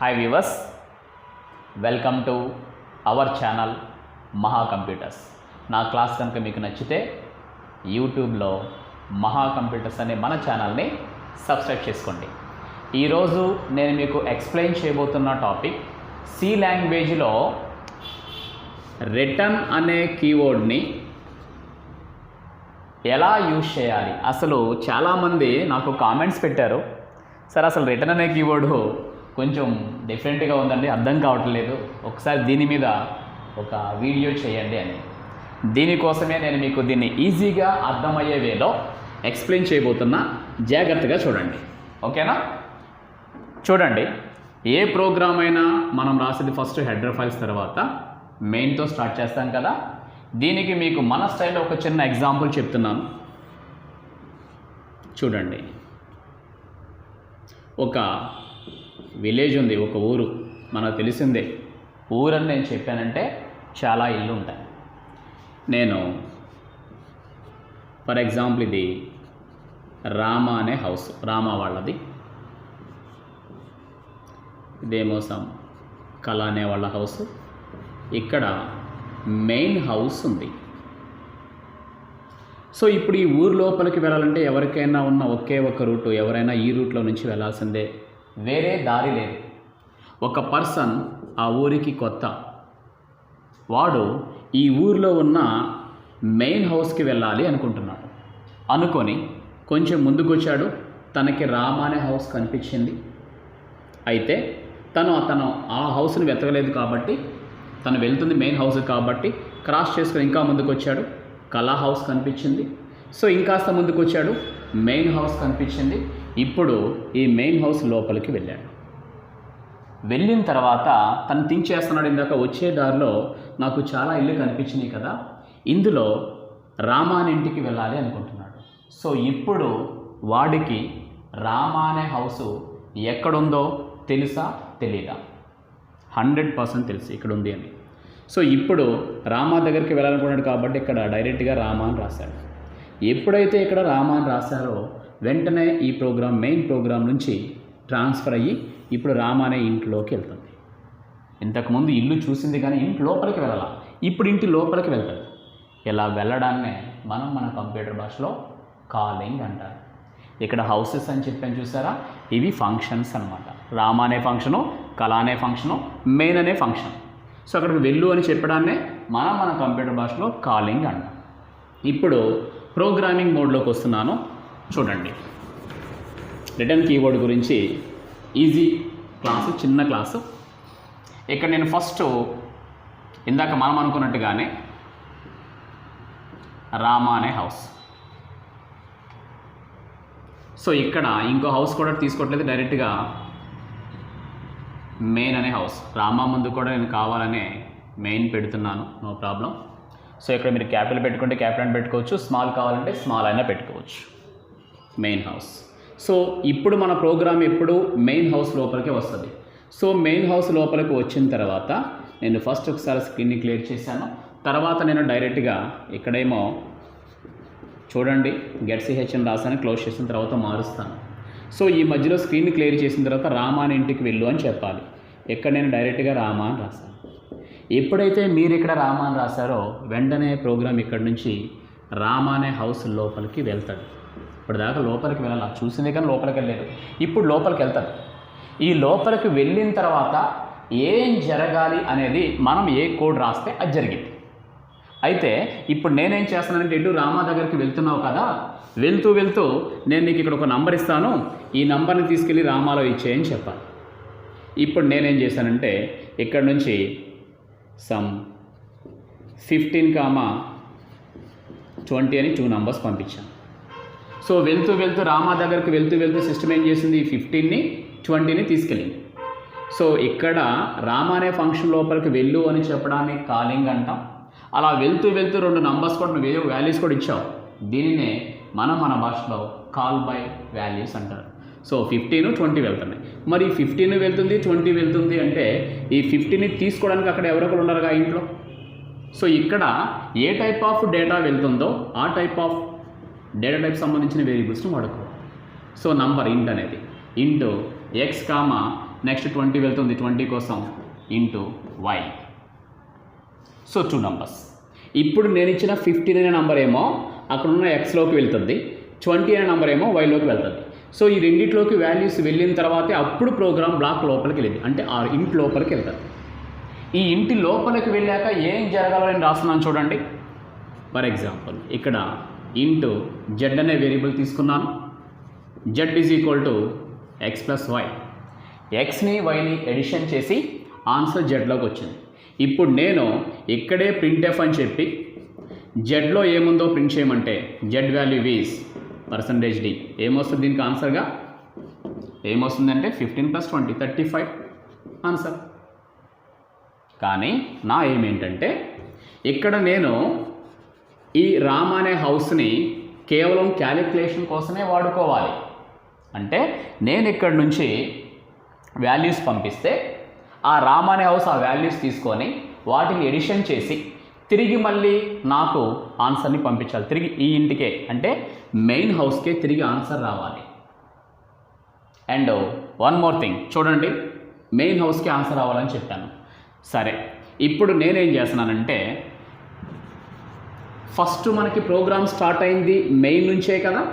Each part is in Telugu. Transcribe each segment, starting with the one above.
Hi viewers welcome to our channel Maha computers నా క్లాస్ కనుక మీకు నచ్చితే యూట్యూబ్లో మహా కంప్యూటర్స్ అనే మన ఛానల్ని సబ్స్క్రైబ్ చేసుకోండి. ఈరోజు నేను మీకు ఎక్స్ప్లెయిన్ చేయబోతున్న టాపిక్ సి లాంగ్వేజ్లో రిటర్న్ అనే కీవర్డ్ని ఎలా యూజ్ చేయాలి? అసలు చాలామంది నాకు కామెంట్స్ పెట్టారు. సార్ అసలు రిటర్న్ అనే కీవర్డు కొంచెం డిఫరెంట్గా ఉందండి. అర్థం కావట్లేదు ఒకసారి దీని మీద ఒక వీడియో చేయండి అని. దీనికోసమే నేను మీకు దీన్ని ఈజీగా అర్థమయ్యే వేలో ఎక్స్ప్లెయిన్ చేయబోతున్నా జాగ్రత్తగా చూడండి. ఓకేనా? చూడండి. ఏ ప్రోగ్రామ్ అయినా మనం రాసేది ఫస్ట్ హెడర్ ఫైల్స్ తర్వాత మెయిన్తో స్టార్ట్ చేస్తాం కదా. దీనికి మీకు మన స్టైల్లో ఒక చిన్న ఎగ్జాంపుల్ చెప్తున్నాను. చూడండి. ఒక విలేజ్ ఉంది ఒక ఊరు. మనకు తెలిసిందే. ఊరని నేను చెప్పానంటే చాలా ఇల్లు ఉంటాయి. నేను ఫర్ ఎగ్జాంపుల్ ఇది రామ అనే హౌస్ రామ వాళ్ళది. ఇదేమో సమ్ కళ అనే వాళ్ళ హౌస్. ఇక్కడ మెయిన్ హౌస్ ఉంది. సో ఇప్పుడు ఈ ఊరు లోపలికి వెళ్ళాలంటే ఎవరికైనా ఉన్న ఒకే ఒక రూటు ఎవరైనా ఈ రూట్లో నుంచి వెళ్ళాల్సిందే. వేరే దారి లేదు. ఒక పర్సన్ ఆ ఊరికి కొత్త. వాడు ఈ ఊరిలో ఉన్న మెయిన్ హౌస్కి వెళ్ళాలి అనుకుంటున్నాడు. అనుకొని కొంచెం ముందుకొచ్చాడు. తనకి రామ అనే హౌస్ కనిపించింది. అయితే తను అతను ఆ హౌస్ని వెతకలేదు కాబట్టి తను వెళ్తుంది మెయిన్ హౌస్ కాబట్టి క్రాస్ చేసుకుని ఇంకా ముందుకు వచ్చాడు కళా హౌస్ కనిపించింది. సో ఇంకాస్త ముందుకు వచ్చాడు మెయిన్ హౌస్ కనిపించింది. ఇప్పుడు ఈ మెయిన్ హౌస్ లోపలికి వెళ్ళాడు. వెళ్ళిన తర్వాత తను థింక్ చేస్తున్నాడు ఇందాక వచ్చే దారిలో నాకు చాలా ఇల్లు కనిపించినాయి కదా ఇందులో రామాని ఇంటికి వెళ్ళాలి అనుకుంటున్నాడు. సో ఇప్పుడు వాడికి రామానే హౌసు ఎక్కడుందో తెలుసా? తెలీదా? హండ్రెడ్ పర్సెంట్ తెలుసు ఇక్కడ ఉంది అని. సో ఇప్పుడు రామా దగ్గరికి వెళ్ళాలనుకున్నాడు కాబట్టి ఇక్కడ డైరెక్ట్గా రామా అని రాశాడు. ఎప్పుడైతే ఇక్కడ రామా అని రాశారో వెంటనే ఈ ప్రోగ్రాం మెయిన్ ప్రోగ్రాం నుంచి ట్రాన్స్ఫర్ అయ్యి ఇప్పుడు రామ అనే ఇంట్లోకి వెళ్తుంది. ఇంతకుముందు ఇల్లు చూసింది కానీ ఇంటి లోపలికి వెళ్ళాల. ఇప్పుడు ఇంటి లోపలికి వెళ్తుంది. ఇలా వెళ్ళడాన్నే మనం మన కంప్యూటర్ భాషలో కాలింగ్ అంటారు. ఇక్కడ హౌసెస్ అని చెప్పాను చూసారా? ఇవి ఫంక్షన్స్ అనమాట రామ అనే ఫంక్షను కళ అనే ఫంక్షను మెయిన్ అనే ఫంక్షన్. సో అక్కడికి వెళ్ళు అని చెప్పడాన్నే మనం మన కంప్యూటర్ భాషలో కాలింగ్ అంటాం. ఇప్పుడు ప్రోగ్రామింగ్ మోడ్లోకి వస్తున్నాను. చూడండి. రిటర్న్ కీబోర్డ్ గురించి ఈజీ క్లాసు చిన్న క్లాసు ఇక్కడ నేను ఫస్ట్ ఇందాక మనం అనుకున్నట్టుగానే రామ అనే హౌస్ సో ఇక్కడ ఇంకో హౌస్ కూడా తీసుకోవట్లేదు డైరెక్ట్గా మెయిన్ అనే హౌస్ రామా ముందు కూడా నేను కావాలనే మెయిన్ పెడుతున్నాను నో ప్రాబ్లం సో ఇక్కడ మీరు క్యాపిటల్ పెట్టుకుంటే క్యాపిటల్ పెట్టుకోవచ్చు స్మాల్ కావాలంటే స్మాల్ అయినా పెట్టుకోవచ్చు. మెయిన్ హౌస్ సో ఇప్పుడు మన ప్రోగ్రామ్ ఎప్పుడు మెయిన్ హౌస్ లోపలికి వస్తుంది. సో మెయిన్ హౌస్ లోపలికి వచ్చిన తర్వాత నేను ఫస్ట్ ఒకసారి స్క్రీన్ని క్లియర్ చేశాను. తర్వాత నేను డైరెక్ట్గా ఇక్కడేమో చూడండి గెట్ సిహెచ్ఎన్ రాసాను క్లోజ్ చేసిన తర్వాత మారుస్తాను. సో ఈ మధ్యలో స్క్రీన్ క్లియర్ చేసిన తర్వాత రామా అని ఇంటికి వెళ్ళు అని చెప్పాలి. ఇక్కడ నేను డైరెక్ట్గా రామా అని రాశాను. ఎప్పుడైతే మీరు ఇక్కడ రామా అని రాశారో వెంటనే ప్రోగ్రామ్ ఇక్కడ నుంచి రామా అనే హౌస్ లోపలికి వెళ్తాడు. ఇప్పటిదాకా లోపలికి వెళ్ళాలి. చూసింది కానీ లోపలికి వెళ్ళలేదు. ఇప్పుడు లోపలికి వెళ్తారు ఈ లోపలికి వెళ్ళిన తర్వాత ఏం జరగాలి అనేది మనం ఏ కోడ్ రాస్తే అది జరిగింది. అయితే ఇప్పుడు నేనేం చేస్తానంటే ఇటు రామా దగ్గరికి వెళ్తున్నావు కదా? వెళ్తూ వెళ్తూ నేను నీకు ఇక్కడ ఒక నంబర్ ఇస్తాను. ఈ నంబర్ని తీసుకెళ్ళి రామాలో ఇచ్చేయని చెప్పాను. ఇప్పుడు నేనేం చేశానంటే ఇక్కడ నుంచి సమ్ ఫిఫ్టీన్ కామా ట్వంటీ అని టూ నంబర్స్ పంపించాను. సో వెళ్తూ వెళ్తూ రామా దగ్గరికి వెళ్తూ వెళ్తూ సిస్టమ్ ఏం చేసింది? ఫిఫ్టీన్ని ట్వంటీని తీసుకెళ్ళింది. సో ఇక్కడ రామ అనే ఫంక్షన్ లోపలికి వెళ్ళు అని చెప్పడాన్ని కాలింగ్ అంటాం. అలా వెళ్తూ వెళ్తూ రెండు నంబర్స్ కూడా నువ్వు వేరే వాల్యూస్ కూడా ఇచ్చావు. దీనినే మనం మన భాషలో కాల్ బై వాల్యూస్ అంటారు. సో ఫిఫ్టీన్ ట్వంటీ వెళ్తున్నాయి. మరి ఫిఫ్టీన్ వెళ్తుంది ట్వంటీ వెళ్తుంది అంటే ఈ ఫిఫ్టీని తీసుకోవడానికి అక్కడ ఎవరొకరు ఉన్నారుగా ఇంట్లో. సో ఇక్కడ ఏ టైప్ ఆఫ్ డేటా వెళ్తుందో ఆ టైప్ ఆఫ్ డేటా టైప్ సంబంధించిన వేరియబుల్స్ని వాడుకో. సో నంబర్ ఇంట్ అనేది. Int X comma next twenty వెళ్తుంది ట్వంటీ కోసం int Y so two numbers ఇప్పుడు నేను ఇచ్చిన ఫిఫ్టీన్ అనే నంబర్ ఏమో అక్కడ ఉన్న ఎక్స్లోకి వెళ్తుంది ట్వంటీ అనే నంబర్ ఏమో వైలోకి వెళ్తుంది. సో ఈ రెండిట్లోకి వాల్యూస్ వెళ్ళిన తర్వాతే అప్పుడు ప్రోగ్రామ్ బ్లాక్ లోపలికి వెళ్ళింది అంటే ఆ ఇంటి లోపలికి వెళ్తుంది. ఈ ఇంటి లోపలికి వెళ్ళాక ఏం జరగాలని రాస్తున్నాను చూడండి. ఫర్ ఎగ్జాంపుల్ ఇక్కడ ఇంటూ జెడ్ అనే వేరియబుల్ తీసుకున్నాను. Z is equal to X plus Y ఎక్స్ని వైని ఎడిషన్ చేసి ఆన్సర్ జెడ్లోకి వచ్చింది. ఇప్పుడు నేను ఇక్కడే ప్రింట్ ఎఫ్ అని చెప్పి జెడ్లో ఏముందో ప్రింట్ చేయమంటే Z value is percentage D ఏమొస్తుంది దీనికి ఆన్సర్గా ఏమొస్తుందంటే fifteen plus twenty thirty five answer కానీ నా ఏమేంటంటే ఇక్కడ నేను ఈ రామ్ అనే హౌస్ని కేవలం క్యాలిక్యులేషన్ కోసమే వాడుకోవాలి. అంటే నేను ఇక్కడ నుంచి వాల్యూస్ పంపిస్తే ఆ రామ్ అనే హౌస్ ఆ వాల్యూస్ తీసుకొని వాటిని ఎడిషన్ చేసి తిరిగి మళ్ళీ నాకు ఆన్సర్ని పంపించాలి. తిరిగి ఈ ఇంటికే. అంటే మెయిన్ హౌస్కే తిరిగి ఆన్సర్ రావాలి. And one more thing. చూడండి మెయిన్ హౌస్కి ఆన్సర్ రావాలని చెప్పాను. సరే ఇప్పుడు నేనేం చేస్తున్నానంటే ఫస్ట్ మనకి ప్రోగ్రామ్ స్టార్ట్ అయింది మెయిన్ నుంచే కదా?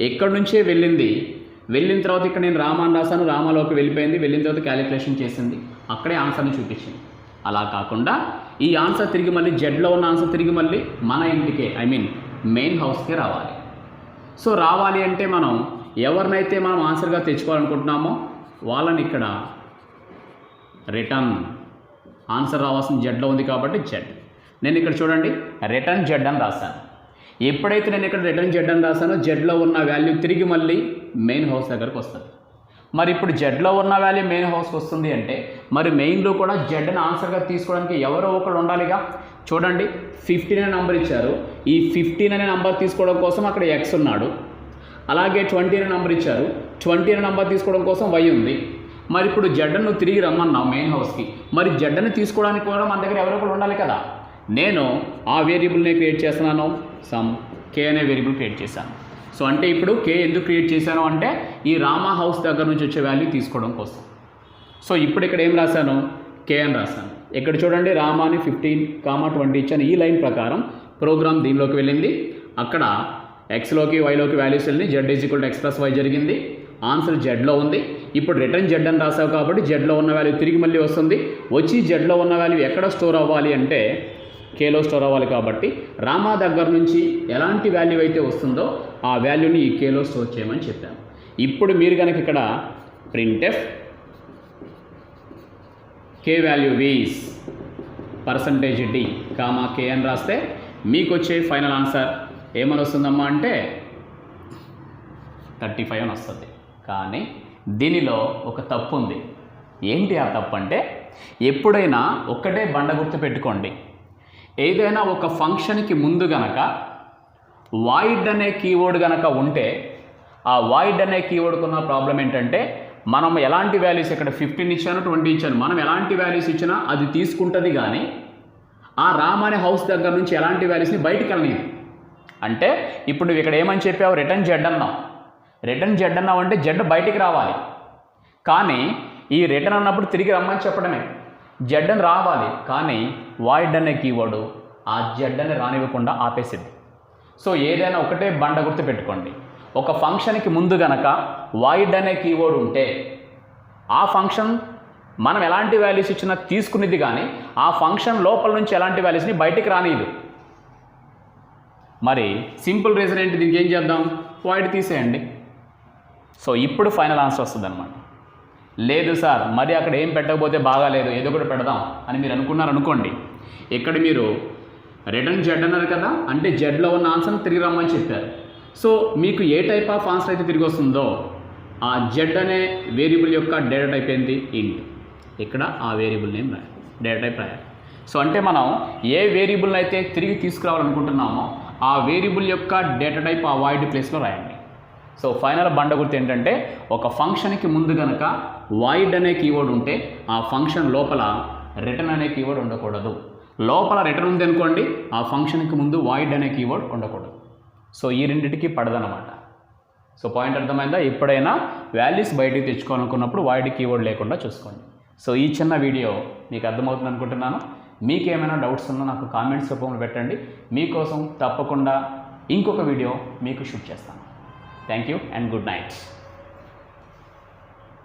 ఎక్కడి నుంచే వెళ్ళింది? వెళ్ళిన తర్వాత ఇక్కడ నేను రామాన్ రాశాను రామాలోకి వెళ్ళిపోయింది వెళ్ళిన తర్వాత క్యాలిక్యులేషన్ చేసింది. అక్కడే ఆన్సర్ని చూపించింది. అలా కాకుండా ఈ ఆన్సర్ తిరిగి మళ్ళీ జెడ్లో ఉన్న ఆన్సర్ తిరిగి మళ్ళీ మన ఇంటికే ఐ మీన్ మెయిన్ హౌస్కే రావాలి. సో రావాలి అంటే మనం ఎవరినైతే మనం ఆన్సర్గా తెచ్చుకోవాలనుకుంటున్నామో వాళ్ళని ఇక్కడ రిటర్న్ ఆన్సర్ రావాల్సిన జెడ్లో ఉంది కాబట్టి జెడ్ నేను ఇక్కడ చూడండి రిటర్న్ జెడ్ అని రాశాను. ఎప్పుడైతే నేను ఇక్కడ రిటర్న్ జెడ్ అని రాశానో జెడ్లో ఉన్న వాల్యూ తిరిగి మళ్ళీ మెయిన్ హౌస్ దగ్గరకు వస్తుంది. మరి ఇప్పుడు జెడ్లో ఉన్న వాల్యూ మెయిన్ హౌస్కి వస్తుంది అంటే మరి మెయిన్లో కూడా జెడ్ని ఆన్సర్గా తీసుకోవడానికి ఎవరో ఒకరు ఉండాలిగా? చూడండి ఫిఫ్టీన్ అనే నెంబర్ ఇచ్చారు. ఈ ఫిఫ్టీన్ అనే నెంబర్ తీసుకోవడం కోసం అక్కడ ఎక్స్ ఉన్నాడు. అలాగే ట్వంటీ అనే నెంబర్ ఇచ్చారు. ట్వంటీ అనే నెంబర్ తీసుకోవడం కోసం వై ఉంది. మరి ఇప్పుడు జడ్డను నువ్వు తిరిగి రమ్మన్నావు మెయిన్ హౌస్కి మరి జెడ్ని తీసుకోవడానికి కూడా మన దగ్గర ఎవరో ఒకరు ఉండాలి కదా? నేను ఆ వేరియబుల్ని క్రియేట్ చేస్తున్నాను. సమ్ కే అనే వేరియబుల్ క్రియేట్ చేశాను. సో అంటే ఇప్పుడు కే ఎందుకు క్రియేట్ చేశాను అంటే ఈ రామా హౌస్ దగ్గర నుంచి వచ్చే వాల్యూ తీసుకోవడం కోసం. సో ఇప్పుడు ఇక్కడ ఏం రాశాను? కే అని రాశాను. ఇక్కడ చూడండి రామాని ఫిఫ్టీన్ కామా ట్వంటీ ఇచ్చాను. ఈ లైన్ ప్రకారం ప్రోగ్రామ్ దీనిలోకి వెళ్ళింది. అక్కడ ఎక్స్లోకి వైలోకి వాల్యూస్ వెళ్ళి Z is equal to X plus Y జరిగింది. ఆన్సర్ జెడ్లో ఉంది. ఇప్పుడు రిటర్న్ జెడ్ అని రాసావు కాబట్టి జెడ్లో ఉన్న వాల్యూ తిరిగి మళ్ళీ వస్తుంది. వచ్చి జెడ్లో ఉన్న వాల్యూ ఎక్కడ స్టోర్ అవ్వాలి అంటే కేలో స్టోర్ అవ్వాలి కాబట్టి రామా దగ్గర నుంచి ఎలాంటి వాల్యూ అయితే వస్తుందో ఆ వాల్యూని ఈ కేలో స్టోర్ చేయమని చెప్పాము ఇప్పుడు మీరు కనుక ఇక్కడ printf K value is percentage D comma K అని రాస్తే మీకు వచ్చే ఫైనల్ ఆన్సర్ ఏమని వస్తుందమ్మా అంటే థర్టీ ఫైవ్ అని వస్తుంది. కానీ దీనిలో ఒక తప్పు ఉంది. ఏంటి ఆ తప్పు అంటే ఎప్పుడైనా ఒక్కటే బండ గుర్తు పెట్టుకోండి. ఏదైనా ఒక ఫంక్షన్కి ముందు గనక వాయిడ్ అనే కీవర్డ్ గనక ఉంటే ఆ వాయిడ్ అనే కీవర్డ్కి ఉన్న ప్రాబ్లం ఏంటంటే మనం ఎలాంటి వాల్యూస్ ఇక్కడ ఫిఫ్టీన్ ఇచ్చాను ట్వంటీ ఇచ్చాను మనం ఎలాంటి వాల్యూస్ ఇచ్చినా అది తీసుకుంటుంది కానీ ఆ రామ్ అనే హౌస్ దగ్గర నుంచి ఎలాంటి వాల్యూస్ని బయటికి వెళ్ళలేదు అంటే ఇప్పుడు నువ్వు ఇక్కడ ఏమని చెప్పావు? రిటర్న్ జెడ్ అన్నావు. రిటర్న్ జెడ్ అన్నావు అంటే జెడ్ బయటికి రావాలి. కానీ ఈ రిటర్న్ అన్నప్పుడు తిరిగి రమ్మని చెప్పడమే. జెడ్ అని రావాలి కానీ వాయిడ్ అనే కీవర్డ్ ఆ జెడ్ అని రానివ్వకుండా ఆపేసింది. సో ఏదైనా ఒకటే బండ గుర్తు పెట్టుకోండి. ఒక ఫంక్షన్కి ముందు గనక వాయిడ్ అనే కీవర్డ్ ఉంటే ఆ ఫంక్షన్ మనం ఎలాంటి వాల్యూస్ ఇచ్చినా తీసుకునేది కానీ ఆ ఫంక్షన్ లోపల నుంచి ఎలాంటి వాల్యూస్ని బయటికి రానియదు మరి సింపుల్ రీజన్ ఏంటి? దీనికి ఏం చేద్దాం? వాయిడ్ తీసేయండి. సో ఇప్పుడు ఫైనల్ ఆన్సర్ వస్తుంది అనమాట లేదు సార్ మరి అక్కడ ఏం పెట్టకపోతే బాగాలేదు ఏదో ఒకటి పెడదాం అని మీరు అనుకున్నారు అనుకోండి ఇక్కడ మీరు రిటర్న్ జెడ్ అన్నారు కదా అంటే జెడ్లో ఉన్న ఆన్సర్ని తిరిగి రమ్మని చెప్పారు. సో మీకు ఏ టైప్ ఆఫ్ ఆన్సర్ అయితే తిరిగి వస్తుందో ఆ జెడ్ అనే వేరియబుల్ యొక్క డేటా టైప్ ఏంటి? ఇంట్ ఇక్కడ ఆ వేరియబుల్ నేమ్ రాయాలి. డేటా టైప్ రాయాలి. సో అంటే మనం ఏ వేరియబుల్ అయితే తిరిగి తీసుకురావాలనుకుంటున్నామో ఆ వేరియబుల్ యొక్క డేటా టైప్ ఆ వాయిడ్ ప్లేస్లో రాయండి. సో ఫైనల్ బండ గుర్తు ఏంటంటే ఒక ఫంక్షన్కి ముందు కనుక వాయిడ్ అనే కీవర్డ్ ఉంటే ఆ ఫంక్షన్ లోపల రిటర్న్ అనే కీవర్డ్ ఉండకూడదు. లోపల రిటర్న్ ఉంది అనుకోండి ఆ ఫంక్షన్కి ముందు వాయిడ్ అనే కీవర్డ్ ఉండకూడదు. సో ఈ రెండింటికి పడదనమాట సో పాయింట్ అర్థమైందా? ఎప్పుడైనా వాల్యూస్ బయటికి తెచ్చుకోవాలనుకున్నప్పుడు వైడ్ కీవర్డ్ లేకుండా చూసుకోండి. సో ఈ చిన్న వీడియో మీకు అర్థమవుతుంది అనుకుంటున్నాను. మీకు ఏమైనా డౌట్స్ ఉన్నా నాకు కామెంట్స్ రూపంలో పెట్టండి. మీకోసం తప్పకుండా ఇంకొక వీడియో మీకు షూట్ చేస్తాను. Thank you and good night.